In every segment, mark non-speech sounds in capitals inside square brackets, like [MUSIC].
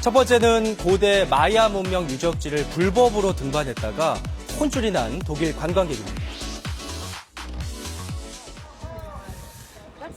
첫 번째는 고대 마야 문명 유적지를 불법으로 등반했다가 혼쭐이 난 독일 관광객입니다.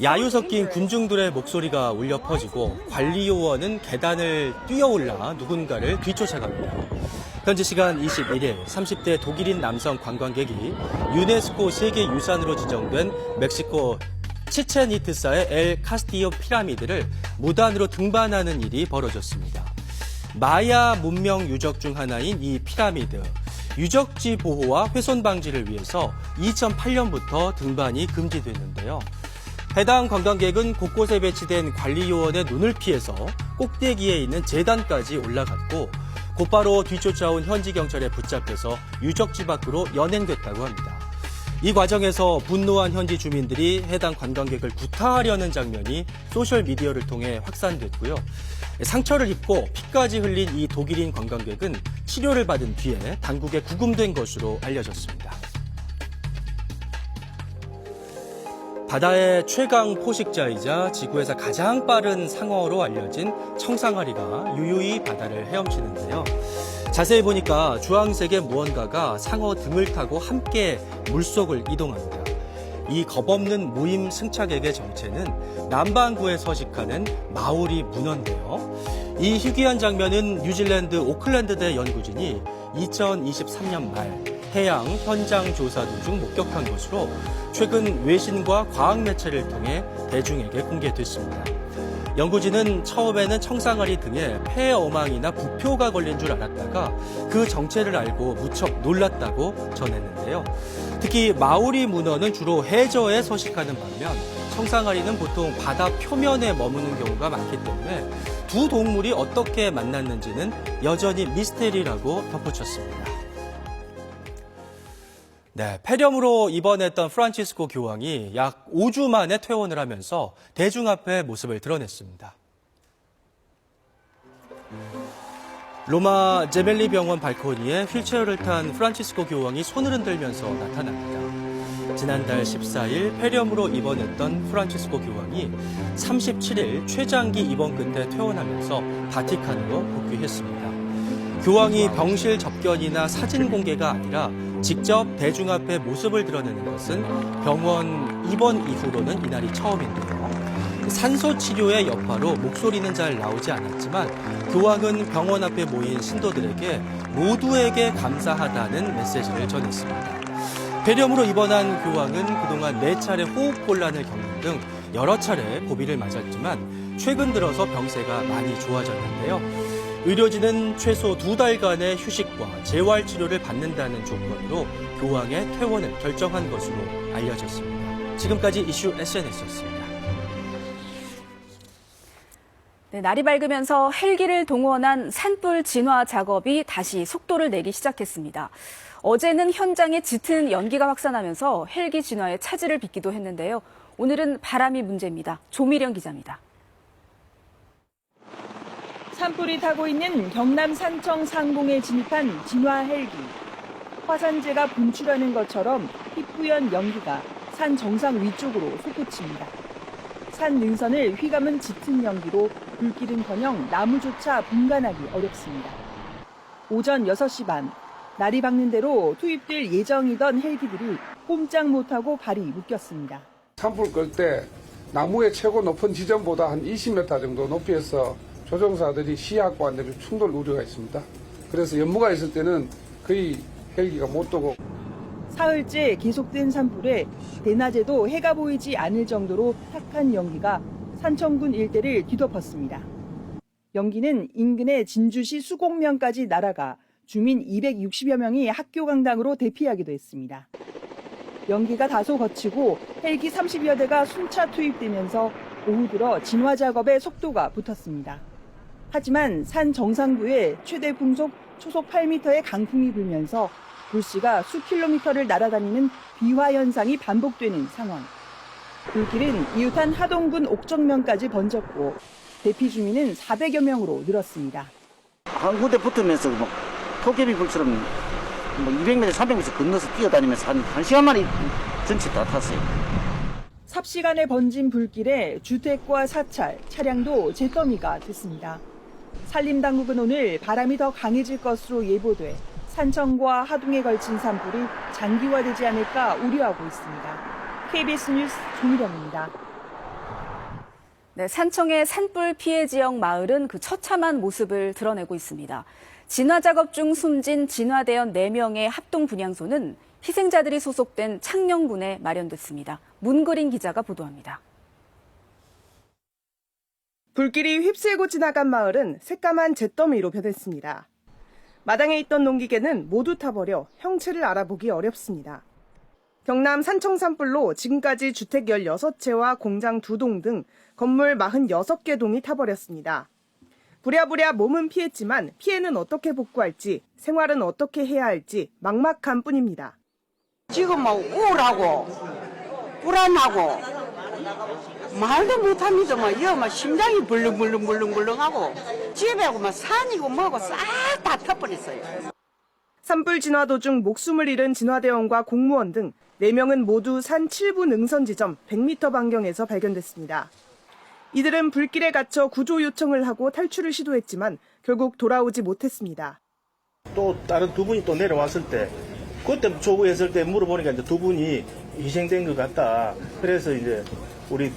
야유 섞인 군중들의 목소리가 울려 퍼지고 관리 요원은 계단을 뛰어올라 누군가를 뒤쫓아갑니다. 현지 시간 21일 30대 독일인 남성 관광객이 유네스코 세계유산으로 지정된 멕시코 치첸이트사의 엘 카스티오 피라미드를 무단으로 등반하는 일이 벌어졌습니다. 마야 문명 유적 중 하나인 이 피라미드. 유적지 보호와 훼손 방지를 위해서 2008년부터 등반이 금지됐는데요. 해당 관광객은 곳곳에 배치된 관리 요원의 눈을 피해서 꼭대기에 있는 재단까지 올라갔고 곧바로 뒤쫓아온 현지 경찰에 붙잡혀서 유적지 밖으로 연행됐다고 합니다. 이 과정에서 분노한 현지 주민들이 해당 관광객을 구타하려는 장면이 소셜 미디어를 통해 확산됐고요. 상처를 입고 피까지 흘린 이 독일인 관광객은 치료를 받은 뒤에 당국에 구금된 것으로 알려졌습니다. 바다의 최강 포식자이자 지구에서 가장 빠른 상어로 알려진 청상아리가 유유히 바다를 헤엄치는데요. 자세히 보니까 주황색의 무언가가 상어 등을 타고 함께 물속을 이동합니다. 이 겁없는 무임 승차객의 정체는 남반구에 서식하는 마오리 문어인데요. 이 희귀한 장면은 뉴질랜드 오클랜드대 연구진이 2023년 말 해양 현장 조사 도중 목격한 것으로 최근 외신과 과학 매체를 통해 대중에게 공개됐습니다. 연구진은 처음에는 청상아리 등에 폐 어망이나 부표가 걸린 줄 알았다가 그 정체를 알고 무척 놀랐다고 전했는데요. 특히 마오리 문어는 주로 해저에 서식하는 반면 청상아리는 보통 바다 표면에 머무는 경우가 많기 때문에 두 동물이 어떻게 만났는지는 여전히 미스테리라고 덧붙였습니다. 네, 폐렴으로 입원했던 프란치스코 교황이 약 5주 만에 퇴원을 하면서 대중 앞에 모습을 드러냈습니다. 로마 제멜리 병원 발코니에 휠체어를 탄 프란치스코 교황이 손을 흔들면서 나타납니다. 지난달 14일 폐렴으로 입원했던 프란치스코 교황이 37일 최장기 입원 끝에 퇴원하면서 바티칸으로 복귀했습니다. 교황이 병실 접견이나 사진 공개가 아니라 직접 대중 앞에 모습을 드러내는 것은 병원 입원 이후로는 이날이 처음인데요. 산소 치료의 여파로 목소리는 잘 나오지 않았지만 교황은 병원 앞에 모인 신도들에게 모두에게 감사하다는 메시지를 전했습니다. 폐렴으로 입원한 교황은 그동안 네 차례 호흡 곤란을 겪는 등 여러 차례 고비를 맞았지만 최근 들어서 병세가 많이 좋아졌는데요. 의료진은 최소 두 달간의 휴식과 재활 치료를 받는다는 조건으로 교황의 퇴원을 결정한 것으로 알려졌습니다. 지금까지 이슈 SNS였습니다. 네, 날이 밝으면서 헬기를 동원한 산불 진화 작업이 다시 속도를 내기 시작했습니다. 어제는 현장에 짙은 연기가 확산하면서 헬기 진화에 차질을 빚기도 했는데요. 오늘은 바람이 문제입니다. 조미령 기자입니다. 산불이 타고 있는 경남 산청 상공에 진입한 진화 헬기. 화산재가 분출하는 것처럼 희뿌연 연기가 산 정상 위쪽으로 솟구칩니다. 산 능선을 휘감은 짙은 연기로 불길은커녕 나무조차 분간하기 어렵습니다. 오전 6시 반, 날이 밝는 대로 투입될 예정이던 헬기들이 꼼짝 못하고 발이 묶였습니다. 산불 끌 때 나무의 최고 높은 지점보다 한 20m 정도 높이에서 조종사들이 시야과 안 되면 충돌 우려가 있습니다. 그래서 연무가 있을 때는 거의 헬기가 못 도고 사흘째 계속된 산불에 대낮에도 해가 보이지 않을 정도로 탁한 연기가 산청군 일대를 뒤덮었습니다. 연기는 인근의 진주시 수곡면까지 날아가 주민 260여 명이 학교 강당으로 대피하기도 했습니다. 연기가 다소 거치고 헬기 30여 대가 순차 투입되면서 오후 들어 진화 작업에 속도가 붙었습니다. 하지만 산 정상부에 최대 풍속 초속 8m의 강풍이 불면서 불씨가 수 킬로미터를 날아다니는 비화 현상이 반복되는 상황. 불길은 이웃한 하동군 옥정면까지 번졌고 대피 주민은 400여 명으로 늘었습니다. 한 군데 붙으면서 막 토끼비 불처럼 뭐 200m, 300m 건너서 뛰어다니면서 한, 한 시간 만에 전체 다 탔어요. 삽시간에 번진 불길에 주택과 사찰, 차량도 잿더미가 됐습니다. 산림당국은 오늘 바람이 더 강해질 것으로 예보돼 산청과 하동에 걸친 산불이 장기화되지 않을까 우려하고 있습니다. KBS 뉴스 조미령입니다. 네, 산청의 산불 피해 지역 마을은 그 처참한 모습을 드러내고 있습니다. 진화 작업 중 숨진 진화대원 4명의 합동 분향소는 희생자들이 소속된 창녕군에 마련됐습니다. 문그린 기자가 보도합니다. 불길이 휩쓸고 지나간 마을은 새까만 잿더미로 변했습니다. 마당에 있던 농기계는 모두 타버려 형체를 알아보기 어렵습니다. 경남 산청 산불로 지금까지 주택 16채와 공장 2동 등 건물 46개 동이 타버렸습니다. 부랴부랴 몸은 피했지만 피해는 어떻게 복구할지, 생활은 어떻게 해야 할지 막막한 뿐입니다. 지금 뭐 우울하고 불안하고 말도 못합니다. 뭐 이거 막 심장이 불렁불렁불렁불렁하고 집에고 막 산이고 뭐고 싹 다 터버렸어요. 산불 진화 도중 목숨을 잃은 진화대원과 공무원 등 4명은 모두 산 7부 능선 지점 100m 반경에서 발견됐습니다. 이들은 불길에 갇혀 구조 요청을 하고 탈출을 시도했지만 결국 돌아오지 못했습니다. 또 다른 두 분이 또 내려왔을 때 그때 조구했을 때 물어보니까 이제 두 분이 희생된 것 같다. 그래서 이제 우리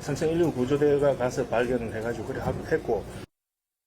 삼성 119 구조대가 가서 발견을 해가지고 그래 하- 했고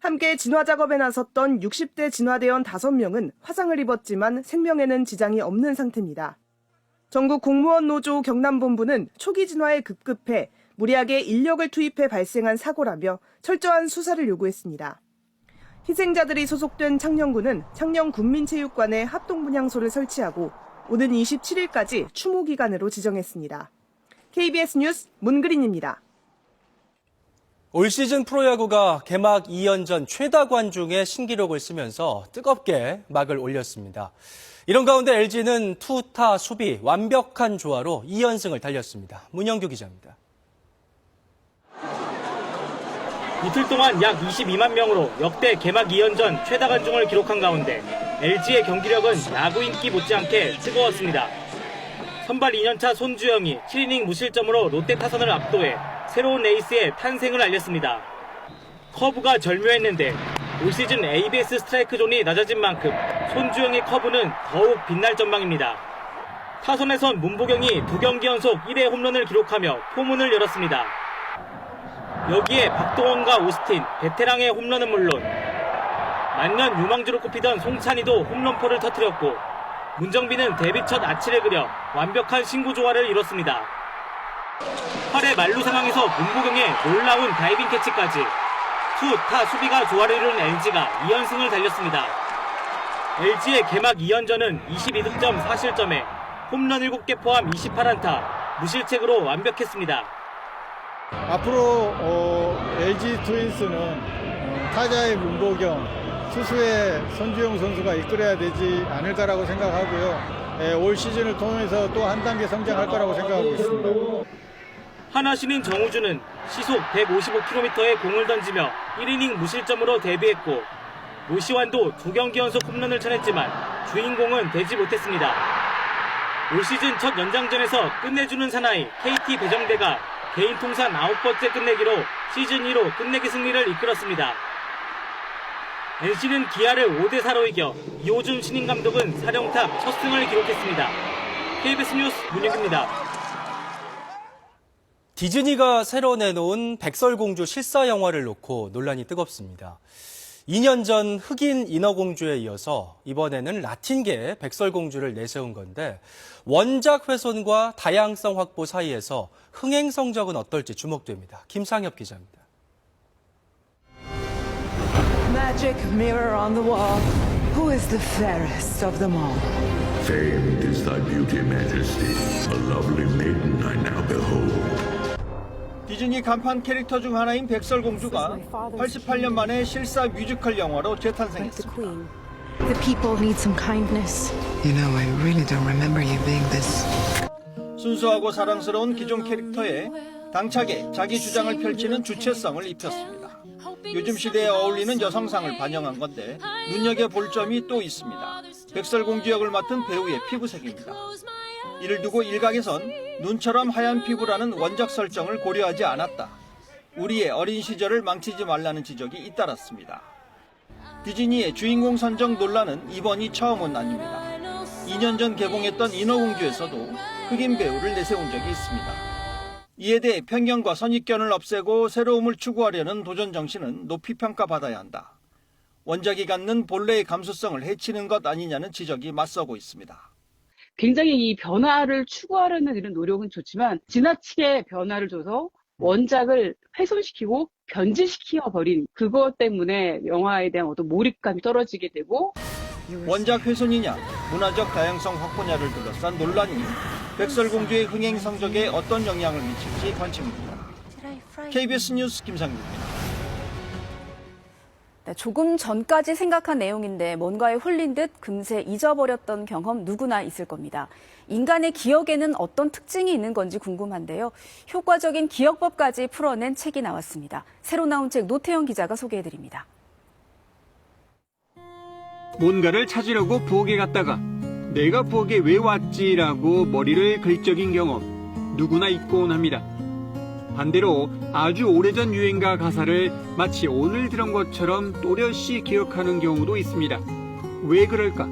함께 진화 작업에 나섰던 60대 진화대원 5명은 화상을 입었지만 생명에는 지장이 없는 상태입니다. 전국 공무원 노조 경남본부는 초기 진화에 급급해 무리하게 인력을 투입해 발생한 사고라며 철저한 수사를 요구했습니다. 희생자들이 소속된 창녕군은 창녕군민체육관에 합동분향소를 설치하고 오는 27일까지 추모 기간으로 지정했습니다. KBS 뉴스 문그린입니다. 올 시즌 프로야구가 개막 2연전 최다 관중의 신기록을 쓰면서 뜨겁게 막을 올렸습니다. 이런 가운데 LG는 투타 수비 완벽한 조화로 2연승을 달렸습니다. 문영규 기자입니다. 이틀 동안 약 22만 명으로 역대 개막 2연전 최다 관중을 기록한 가운데 LG의 경기력은 야구 인기 못지않게 뜨거웠습니다. 선발 2년차 손주영이 7이닝 무실점으로 롯데 타선을 압도해 새로운 에이스의 탄생을 알렸습니다. 커브가 절묘했는데 올 시즌 ABS 스트라이크 존이 낮아진 만큼 손주영의 커브는 더욱 빛날 전망입니다. 타선에선 문보경이 두 경기 연속 1회 홈런을 기록하며 포문을 열었습니다. 여기에 박동원과 오스틴, 베테랑의 홈런은 물론 만년 유망주로 꼽히던 송찬이도 홈런포를 터뜨렸고 문정빈은 데뷔 첫 아치를 그려 완벽한 신구 조화를 이뤘습니다. 8회 만루 상황에서 문보경의 놀라운 다이빙 캐치까지 투, 타 수비가 조화를 이룬 LG가 2연승을 달렸습니다. LG의 개막 2연전은 22득점 4실점에 홈런 7개 포함 28안타, 무실책으로 완벽했습니다. 앞으로 어, LG 트윈스는 어, 타자의 문보경, 투수의 손주영 선수가 이끌어야 되지 않을까라고 생각하고요. 예, 올 시즌을 통해서 또 한 단계 성장할 거라고 생각하고 있습니다. 하나 신인 정우주는 시속 155km의 공을 던지며 1이닝 무실점으로 데뷔했고 노시환도 두 경기 연속 홈런을 쳐냈지만 주인공은 되지 못했습니다. 올 시즌 첫 연장전에서 끝내주는 사나이 KT 배정대가 개인 통산 9번째 끝내기로 시즌 2로 끝내기 승리를 이끌었습니다. NC는 기아를 5대4로 이겨 이호준 신인 감독은 사령탑 첫 승을 기록했습니다. KBS 뉴스 문혁입니다. 디즈니가 새로 내놓은 백설공주 실사 영화를 놓고 논란이 뜨겁습니다. 2년 전 흑인 인어공주에 이어서 이번에는 라틴계 백설공주를 내세운 건데 원작 훼손과 다양성 확보 사이에서 흥행 성적은 어떨지 주목됩니다. 김상엽 기자입니다. Magic mirror on the wall. Who is the fairest of them all? Famed is thy beauty, majesty. A lovely maiden I now behold. 디즈니 간판 캐릭터 중 하나인 백설공주가 88년 만에 실사 뮤지컬 영화로 재탄생했습니다. The people need some kindness. You know, I really don't remember you being this. 순수하고 사랑스러운 기존 캐릭터에 당차게 자기 주장을 펼치는 주체성을 입혔습니다. 요즘 시대에 어울리는 여성상을 반영한 건데 눈여겨볼 점이 또 있습니다. 백설공주 역을 맡은 배우의 피부색입니다. 이를 두고 일각에선 눈처럼 하얀 피부라는 원작 설정을 고려하지 않았다. 우리의 어린 시절을 망치지 말라는 지적이 잇따랐습니다. 디즈니의 주인공 선정 논란은 이번이 처음은 아닙니다. 2년 전 개봉했던 인어공주에서도 흑인 배우를 내세운 적이 있습니다. 이에 대해 편견과 선입견을 없애고 새로움을 추구하려는 도전 정신은 높이 평가받아야 한다. 원작이 갖는 본래의 감수성을 해치는 것 아니냐는 지적이 맞서고 있습니다. 굉장히 이 변화를 추구하려는 이런 노력은 좋지만 지나치게 변화를 줘서 원작을 훼손시키고 변질시켜 버린 그것 때문에 영화에 대한 어떤 몰입감이 떨어지게 되고 원작 훼손이냐, 문화적 다양성 확보냐를 둘러싼 논란이 백설공주의 흥행 성적에 어떤 영향을 미칠지 관심입니다. KBS 뉴스 김상규입니다. 네, 조금 전까지 생각한 내용인데 뭔가에 홀린 듯 금세 잊어버렸던 경험 누구나 있을 겁니다. 인간의 기억에는 어떤 특징이 있는 건지 궁금한데요. 효과적인 기억법까지 풀어낸 책이 나왔습니다. 새로 나온 책 노태영 기자가 소개해드립니다. 뭔가를 찾으려고 부엌에 갔다가 내가 부엌에 왜 왔지라고 머리를 긁적인 경험 누구나 있곤 합니다. 반대로 아주 오래전 유행가 가사를 마치 오늘 들은 것처럼 또렷이 기억하는 경우도 있습니다. 왜 그럴까?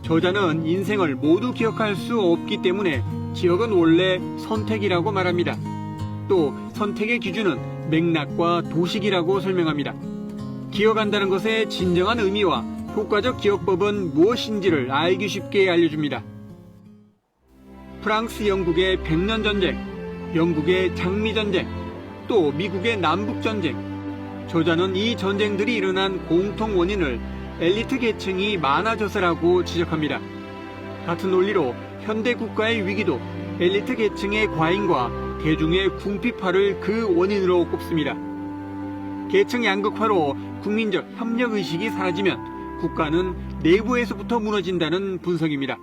저자는 인생을 모두 기억할 수 없기 때문에 기억은 원래 선택이라고 말합니다. 또 선택의 기준은 맥락과 도식이라고 설명합니다. 기억한다는 것의 진정한 의미와 효과적 기억법은 무엇인지를 알기 쉽게 알려줍니다. 프랑스 영국의 백년 전쟁, 영국의 장미 전쟁, 또 미국의 남북 전쟁. 저자는 이 전쟁들이 일어난 공통 원인을 엘리트 계층이 많아져서라고 지적합니다. 같은 논리로 현대 국가의 위기도 엘리트 계층의 과잉과 대중의 궁핍화를 그 원인으로 꼽습니다. 계층 양극화로 국민적 협력 의식이 사라지면 국가는 내부에서부터 무너진다는 분석입니다.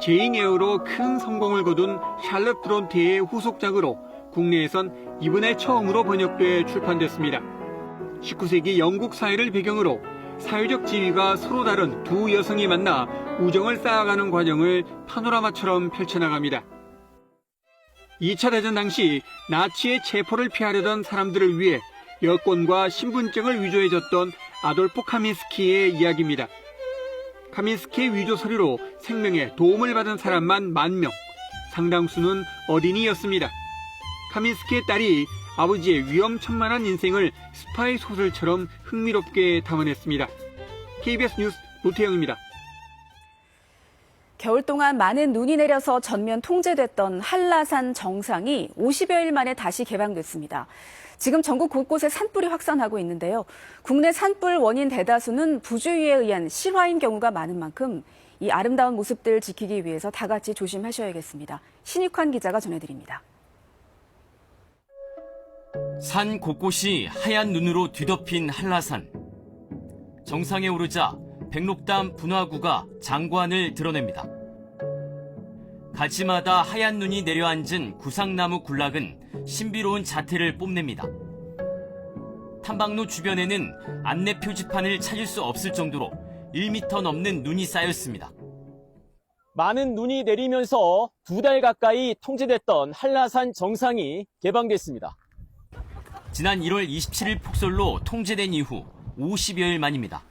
제잉에어로 큰 성공을 거둔 샬럿 브론테의 후속작으로 국내에선 이번에 처음으로 번역돼 출판됐습니다. 19세기 영국 사회를 배경으로 사회적 지위가 서로 다른 두 여성이 만나 우정을 쌓아가는 과정을 파노라마처럼 펼쳐나갑니다. 2차 대전 당시 나치의 체포를 피하려던 사람들을 위해 여권과 신분증을 위조해줬던 아돌포 카민스키의 이야기입니다. 카민스키의 위조 서류로 생명에 도움을 받은 사람만 만 명, 상당수는 어린이였습니다. 카민스키의 딸이 아버지의 위험천만한 인생을 스파이 소설처럼 흥미롭게 담아냈습니다. KBS 뉴스 노태영입니다. 겨울 동안 많은 눈이 내려서 전면 통제됐던 한라산 정상이 50여일 만에 다시 개방됐습니다. 지금 전국 곳곳에 산불이 확산하고 있는데요. 국내 산불 원인 대다수는 부주의에 의한 실화인 경우가 많은 만큼 이 아름다운 모습들 지키기 위해서 다 같이 조심하셔야겠습니다. 신익환 기자가 전해드립니다. 산 곳곳이 하얀 눈으로 뒤덮인 한라산. 정상에 오르자 백록담 분화구가 장관을 드러냅니다. 가지마다 하얀 눈이 내려앉은 구상나무 군락은 신비로운 자태를 뽐냅니다. 탐방로 주변에는 안내 표지판을 찾을 수 없을 정도로 1m 넘는 눈이 쌓였습니다. 많은 눈이 내리면서 두 달 가까이 통제됐던 한라산 정상이 개방됐습니다. 지난 1월 27일 폭설로 통제된 이후 50여일 만입니다.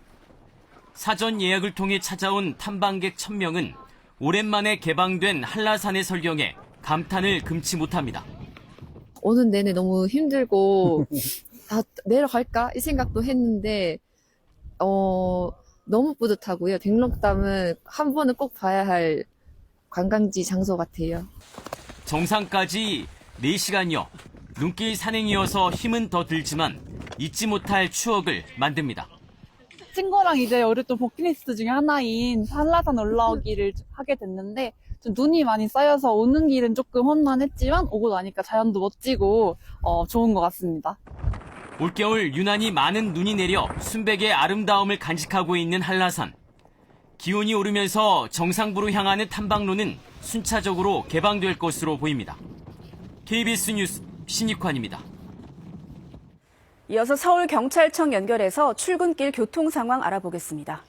사전 예약을 통해 찾아온 탐방객 1000명은 오랜만에 개방된 한라산의 설경에 감탄을 금치 못합니다. 오는 내내 너무 힘들고 [LAUGHS] 아, 내려갈까 이 생각도 했는데 어 너무 뿌듯하고요. 백록담은 한 번은 꼭 봐야 할 관광지 장소 같아요. 정상까지 4시간여 눈길 산행이어서 힘은 더 들지만 잊지 못할 추억을 만듭니다. 친구랑 이제 어렸던 버킷리스트 중에 하나인 한라산 올라오기를 하게 됐는데 좀 눈이 많이 쌓여서 오는 길은 조금 험난했지만 오고 나니까 자연도 멋지고 어, 좋은 것 같습니다. 올겨울 유난히 많은 눈이 내려 순백의 아름다움을 간직하고 있는 한라산. 기온이 오르면서 정상부로 향하는 탐방로는 순차적으로 개방될 것으로 보입니다. KBS 뉴스 신익환입니다. 이어서 서울경찰청 연결해서 출근길 교통 상황 알아보겠습니다.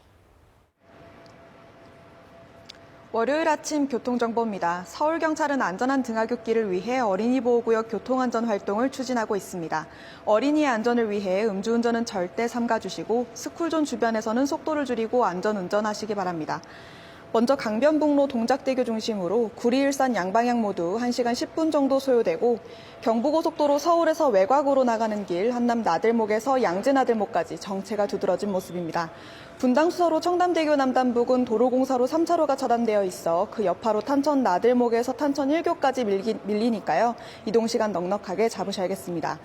월요일 아침 교통정보입니다. 서울경찰은 안전한 등하굣길을 위해 어린이 보호구역 교통안전 활동을 추진하고 있습니다. 어린이의 안전을 위해 음주운전은 절대 삼가주시고 스쿨존 주변에서는 속도를 줄이고 안전운전하시기 바랍니다. 먼저 강변북로 동작대교 중심으로 구리 일산 양방향 모두 1시간 10분 정도 소요되고 경부고속도로 서울에서 외곽으로 나가는 길 한남 나들목에서 양재 나들목까지 정체가 두드러진 모습입니다. 분당 수서로 청담대교 남단북은 도로공사로 3차로가 차단되어 있어 그 여파로 탄천 나들목에서 탄천 1교까지 밀기, 밀리니까요. 이동 시간 넉넉하게 잡으셔야겠습니다.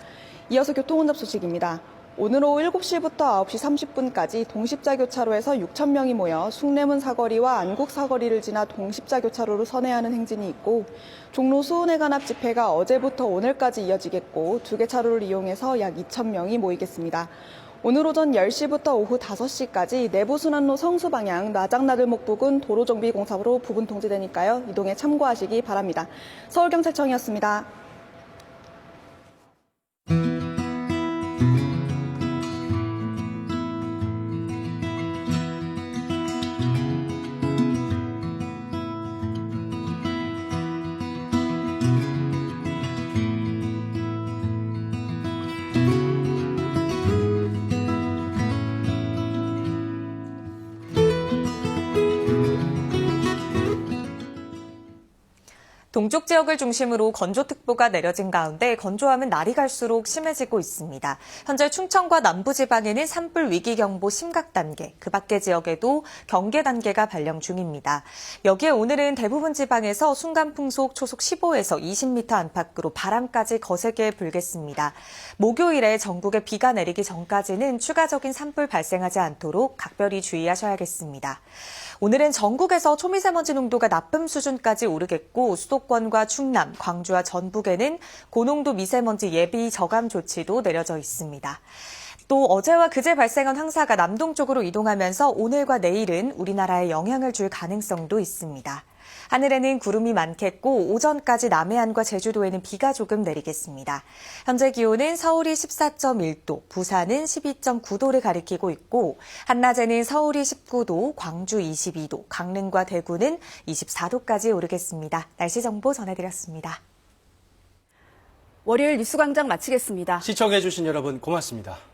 이어서 교통혼잡 소식입니다. 오늘 오후 7시부터 9시 30분까지 동십자 교차로에서 6천 명이 모여 숭례문 사거리와 안국 사거리를 지나 동십자 교차로로 선회하는 행진이 있고 종로 수은회 관합 집회가 어제부터 오늘까지 이어지겠고 두 개 차로를 이용해서 약 2천 명이 모이겠습니다. 오늘 오전 10시부터 오후 5시까지 내부순환로 성수 방향 나장나들목 부근 도로정비 공사로 부분 통제되니까요. 이동에 참고하시기 바랍니다. 서울경찰청이었습니다. 동쪽 지역을 중심으로 건조특보가 내려진 가운데 건조함은 날이 갈수록 심해지고 있습니다. 현재 충청과 남부지방에는 산불 위기경보 심각 단계, 그 밖의 지역에도 경계 단계가 발령 중입니다. 여기에 오늘은 대부분 지방에서 순간풍속 초속 15에서 20m 안팎으로 바람까지 거세게 불겠습니다. 목요일에 전국에 비가 내리기 전까지는 추가적인 산불 발생하지 않도록 각별히 주의하셔야겠습니다. 오늘은 전국에서 초미세먼지 농도가 나쁨 수준까지 오르겠고 수도권과 충남, 광주와 전북에는 고농도 미세먼지 예비 저감 조치도 내려져 있습니다. 또 어제와 그제 발생한 황사가 남동쪽으로 이동하면서 오늘과 내일은 우리나라에 영향을 줄 가능성도 있습니다. 하늘에는 구름이 많겠고 오전까지 남해안과 제주도에는 비가 조금 내리겠습니다. 현재 기온은 서울이 14.1도, 부산은 12.9도를 가리키고 있고 한낮에는 서울이 19도, 광주 22도, 강릉과 대구는 24도까지 오르겠습니다. 날씨 정보 전해드렸습니다. 월요일 뉴스광장 마치겠습니다. 시청해주신 여러분 고맙습니다.